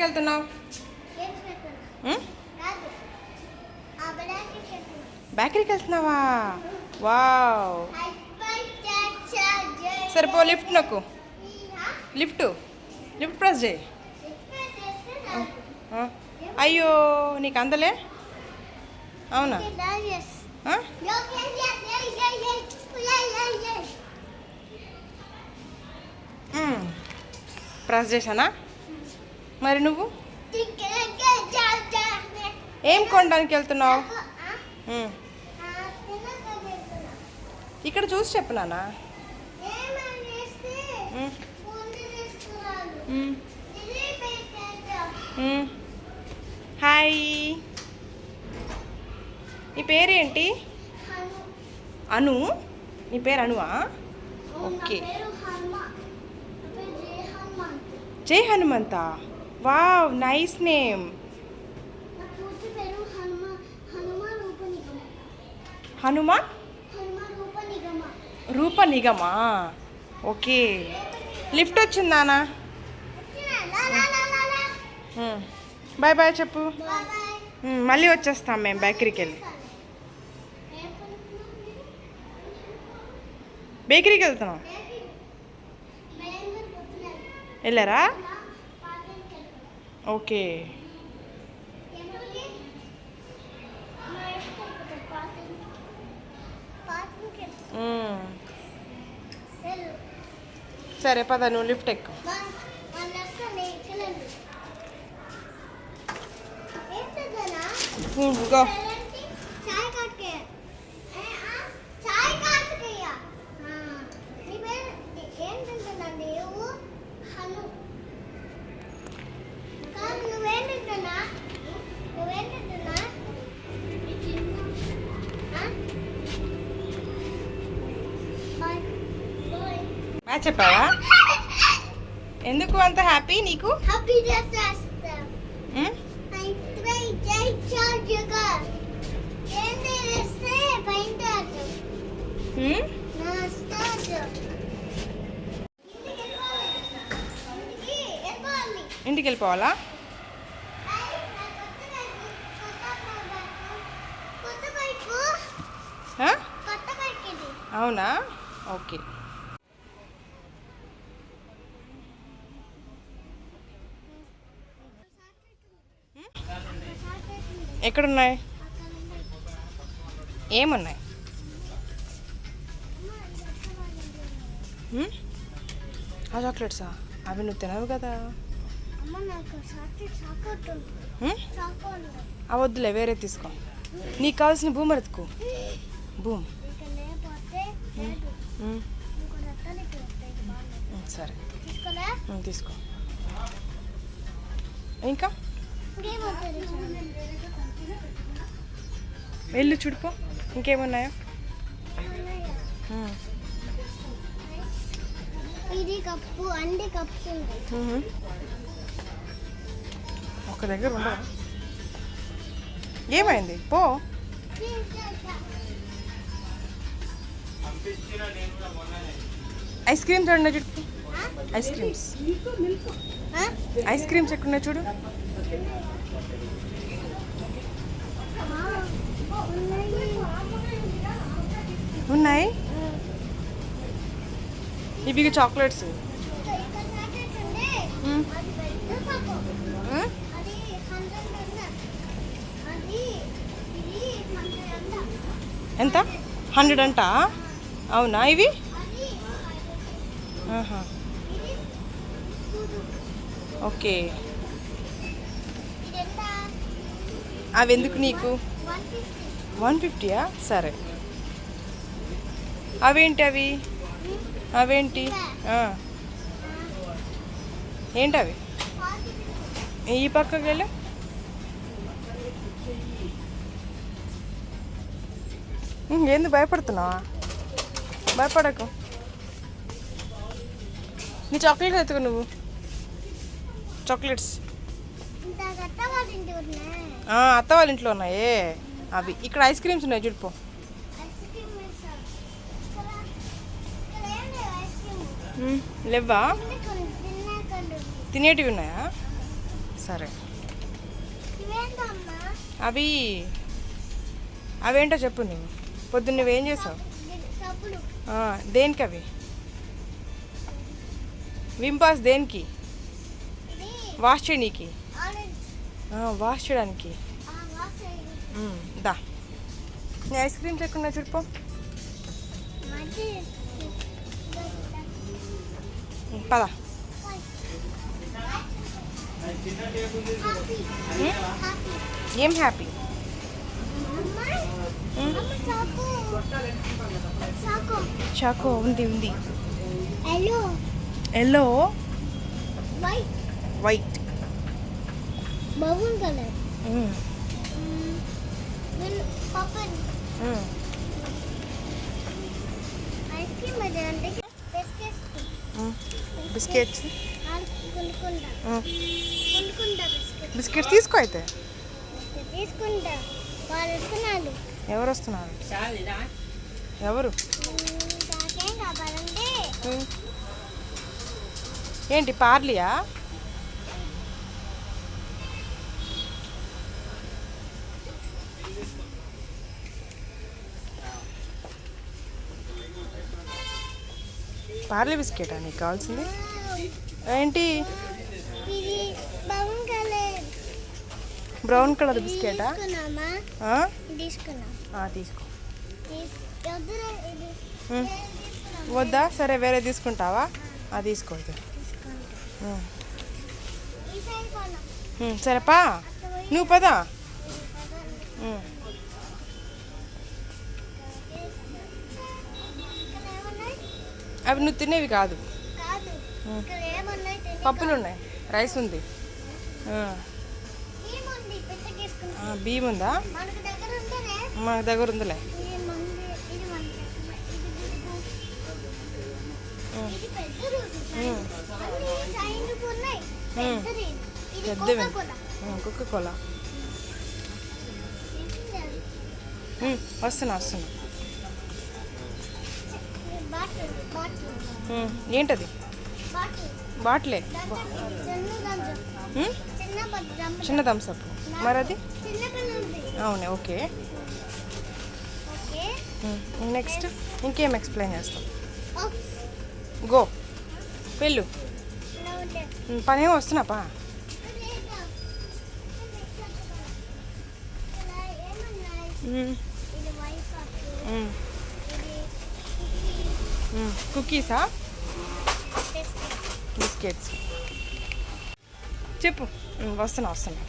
ఎక్కడికి వెళ్తున్నావు? బేకరీకి వెళ్తున్నావా వావ్. సరే పో లిఫ్ట్ నొక్కు. లిఫ్ట్. లిఫ్ట్ ప్రెస్ చేయి. అయ్యో నీకు అందలే? అవునా. ప్రెస్ చేశానా? మరి నువ్వు? ఏం కొనడానికి వెళ్తున్నావు. ఇక్కడ చూసి చెప్పు నాన్న. ఉమ్. ఉమ్. ఉమ్. హాయ్. నీ పేరేంటి? అను. నీ పేరు అనువా? Okay. Jai Hanumanta wow nice name. Hanuma? Roopa నిగమా okay. Lift వచ్చింది నాన్న బాయ్ బాయ్ చెప్పు. మళ్ళీ వచ్చేస్తాం మేము బేకరీకి వెళ్ళి బేకరీకి వెళ్తున్నాం వెళ్ళారా? ఓకే. సరే పద నువ్వు లిఫ్ట్ ఎక్కు. గో చెప్పావా? ఎందుకు అంత హ్యాపీ నీకు? హ్యాపీ డేస్ చేస్తాం ఉమ్? I try jai charge గా ఏంటి వేస్తే పెయింట్ ఆడు ఉమ్? నా స్టార్ట్ ఇంటికి వెళ్ళాలి ఇంటికి వెళ్ళాలి ఇంటికి వెళ్ళిపోవాలా కొత్త బైక్ ఆ? కొత్త బైక్ ఇది అవునా ఓకే ఎక్కడున్నాయి? ఏమున్నాయి? ఆ చాక్లెట్సా? అవి నువ్వు తినవు కదా. ఆ వద్దులే వేరే తీసుకో. నీకు కావాల్సిన భూమి ఎత్తుకో భూమ్. సరే. తీసుకో. ఇంకా? వెళ్ళు చూడుపో. ఇంకేమున్నాయో? ఇది కప్పు అన్ని కప్స్ ఉంటాయి. ఒక దగ్గర ఉండవా? ఏమైంది? పో. ఐస్ క్రీమ్స్ ఉన్నాయి చూడు? Ice creams? ఐస్ క్రీమ్స్ ఎక్కడున్నాయి చూడు. ఉన్నాయి? ఇవి చాక్లెట్స్. ఎంత? హండ్రెడ్ అంట? అవునా ఇవి? ఓకే. అవి ఎందుకు నీకు? వన్ ఫిఫ్టీయా సరే. అవేంటి అవి? అవేంటి? ఏంటి అవి ఈ పక్కకి వెళ్ళు. ఏంది భయపడుతున్నావా? భయపడకు. నీ చాక్లెట్ ఎత్తుకు నువ్వు. చాక్లెట్స్. అత్త వాళ్ళ ఇంట్లో ఉన్నాయే. అవి. ఇక్కడ ఐస్ క్రీమ్స్ ఉన్నాయి చూడిపో ఏం లేవు తినేటివి ఉన్నాయా? సరే. అవి అవేంటో చెప్పు నువ్వు పొద్దున్న నువ్వేం చేసావు? దేనికి అవి? వింపాస్ దేనికి? వాష్ ఆ, వాష్ చేయడానికి. దా. ఐస్ క్రీమ్ లేకుండా చూడిపో. పద. ఏం హ్యాపీ? చాకు ఉంది ఉంది. Yellow white white bubble colour పప్పన్ ice cream అది అంటే బిస్కెట్స్ బిస్కెట్ తీసుకో అయితే. తీసుకుంటా. వాళ్ళు ఎవరు? వస్తున్నారు ఎవరు. ఏంటి పార్లియా? పార్లీ బిస్కెటా నీకు కావాల్సింది? ఏంటి? బ్రౌన్ కలర్ బిస్కెటా? తీసుకో. వద్దా? సరే వేరే తీసుకుంటావా? అది తీసుకో అయితే. తీసుకుంటాం. మ్. ఈ సైడ్ కొన్నాం. మ్, సరే పా అక్కడ పోయి నువ్వు పదా? అవి నువ్వు తినేవి కాదు. పప్పులు ఉన్నాయి రైస్ ఉంది. బియ్యం ఉందా మా దగ్గర ఉందిలే. పెద్దవి. కోకా కుక్క కోలా వస్తున్నా వస్తున్నా. ఏంటది? బాటిల్. బాట్లే చిన్న చిన్న థమ్స్అప్ మరి అది అవునే ఓకే. నెక్స్ట్ ఇంకేం ఎక్స్ప్లెయిన్ చేస్తాం? గో. వెళ్ళు. ఇలా వస్తున్నాపా? Mm. కుకీసా? బిస్కెట్స్. చెప్పు. వస్తున్నా వస్తున్నా.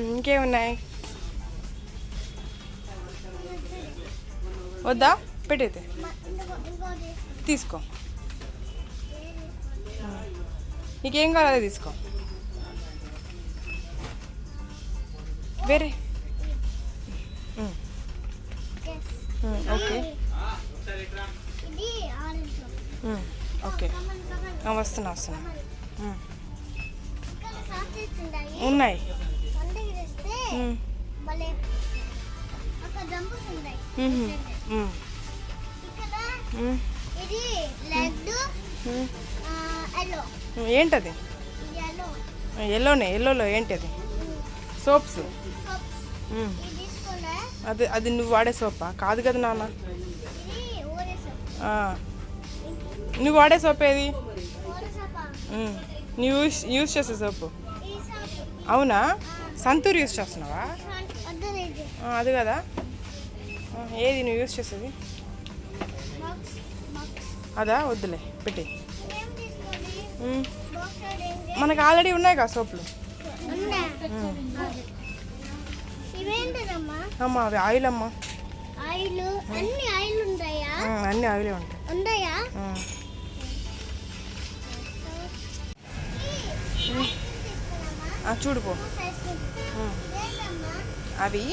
ఇంకేమున్నాయి? వద్దా? పెట్టేది తీసుకో. నీకేం కావాలో తీసుకో. వేరే. ఉమ్, ఇది లెగ్ ఉమ్. ఎల్లో ఏంటది? ఇది ఎల్లో ఎల్లోనే ఎల్లోలో ఏంటది? సోప్స్ అది అది నువ్వు వాడే సోపా? కాదు కదా నాన్న. నువ్వు వాడే సోప్ ఏది? నువ్వు యూస్ యూస్ చేసే సోపు? అవునా? సంతూర్ యూస్ చేస్తున్నావా? అది కదా. ఏది నువ్వు యూస్ చేసేది? అదా? వద్దులే పెట్టి మనకు ఆల్రెడీ ఉన్నాయి. కదా సోపులు అమ్మా అవి ఆయిల్ అమ్మా ఆయిల్? అన్ని ఆయిల్ ఉంటాయా అన్నీ ఆయిలే ఉంటాయి. ఉంటాయా ఉమ్, ఆ, చూడు పో. ఉమ్, అవి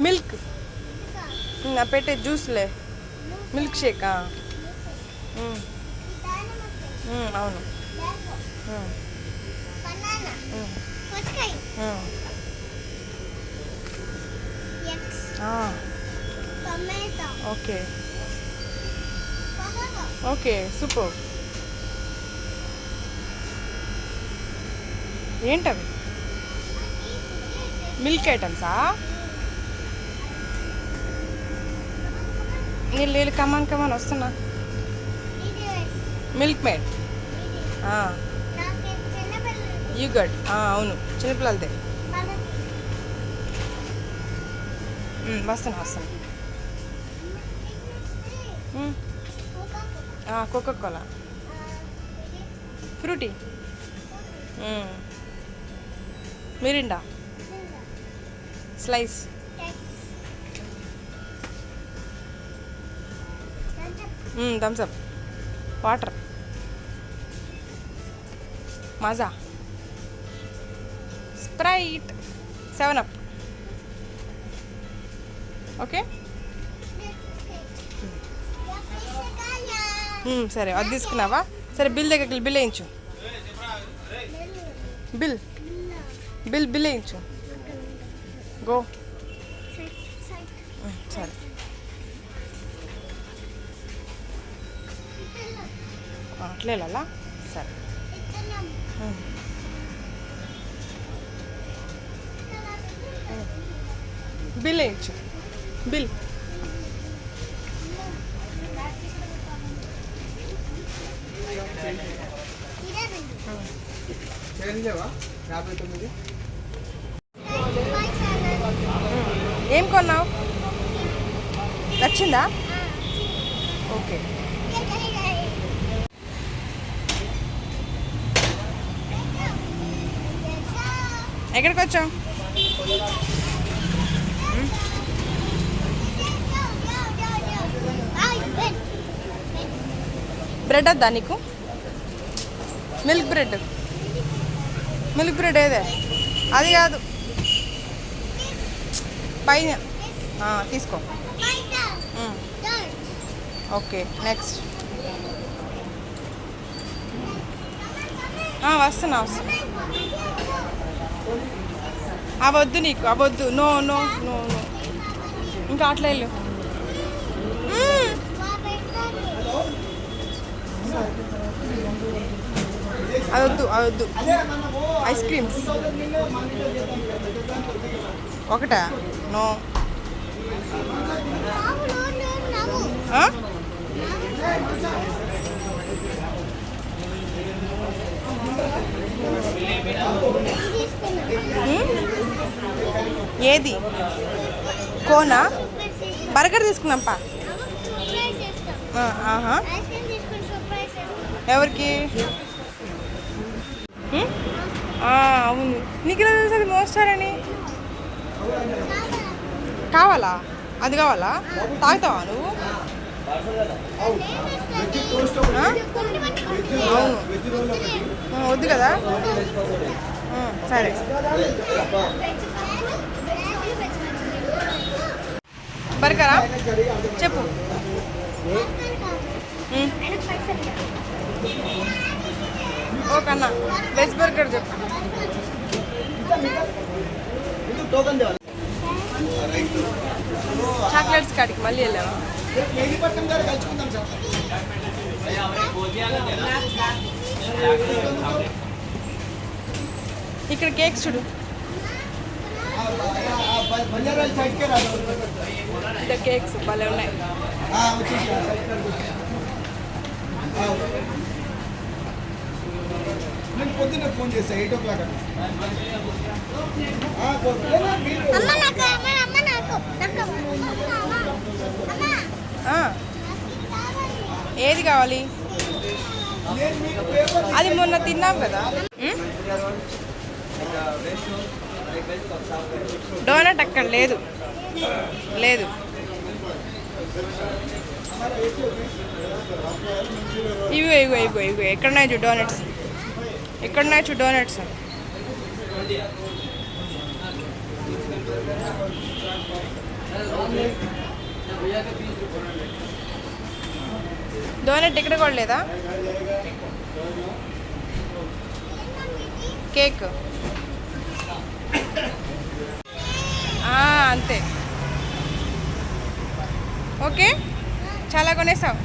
మిల్క్. ఆ పెట్టే జ్యూస్లే. మిల్క్? షేక్ అవును. ఓకే. Okay super. ఏంటవి? మిల్క్ ఐటమ్సా? నీళ్ళు నీళ్ళు కమాన్ కమాన్ వస్తున్నా. Milk made. యూ గడ్ అవును చిన్నపిల్లలదే. మ్, వస్తున్నా వస్తున్నా Coca Cola Frooti Mirinda Slice Thums Up water Maaza Sprite seven up okay? సరే అది తీసుకున్నావా? సరే బిల్ దగ్గరికి బిల్ వేయించు. బిల్. బిల్ బిల్ వేయించు. గో. సరే. అట్లే సరే. బిల్ వేయించు. బిల్. ఏం కొన్నావు? నచ్చిందా? ఓకే. ఎక్కడికి వచ్చావు బ్రెడ్ వద్దా నీకు? Milk bread. మిల్క్ బ్రెడ్ ఏదే? అది కాదు. పైన. తీసుకో. Okay next. వస్తున్నా వస్తున్నా. అవద్దు నీకు అవద్దు. No no no no. ఇంకా అట్లా వెళ్ళు మ్మ్. అదొద్దు అదొద్దు ఐస్ క్రీమ్స్ ఒకటా? నో? మ్మ్? ఏది? కోనా? బర్గర్ తీసుకున్నాంపా ఆ, ఆహా. ఎవరికి? అవును. నీకు ఎలా తెలుసు అది మోస్టార్ అని? కావాలా? అది కావాలా? తాగుతావా నువ్వు? అవును. వద్దు కదా? సరే. బర్గరా? చెప్పు. మ్మ్. అన్న వెజ్ బర్గర్ చెప్పు. చాక్లెట్స్ కాడికి మళ్ళీ వెళ్ళావా? ఇక్కడ కేక్స్ చూడు. ఇక్కడ కేక్స్ భలే ఉన్నాయి ఆ, వచ్చేసి ఆ సైడ్ కాడికి వచ్చేసి. ఆ, నేను పొద్దున్నే ఫోన్ చేస్తా ఎయిట్ ఓ క్లాక్ ఏది కావాలి? అది మొన్న తిన్నాం కదా? డోనట్ అక్కడ లేదు. లేదు. ఇవి ఇగో ఇగో ఇగో ఎక్కడున్నాయి డోనట్స్? ఎక్కడున్నాయి చూ డోనట్స్ డోనట్ ఇక్కడ కూడా లేదా? కేక్ అంతే. ఓకే చాలా కొనేసావు.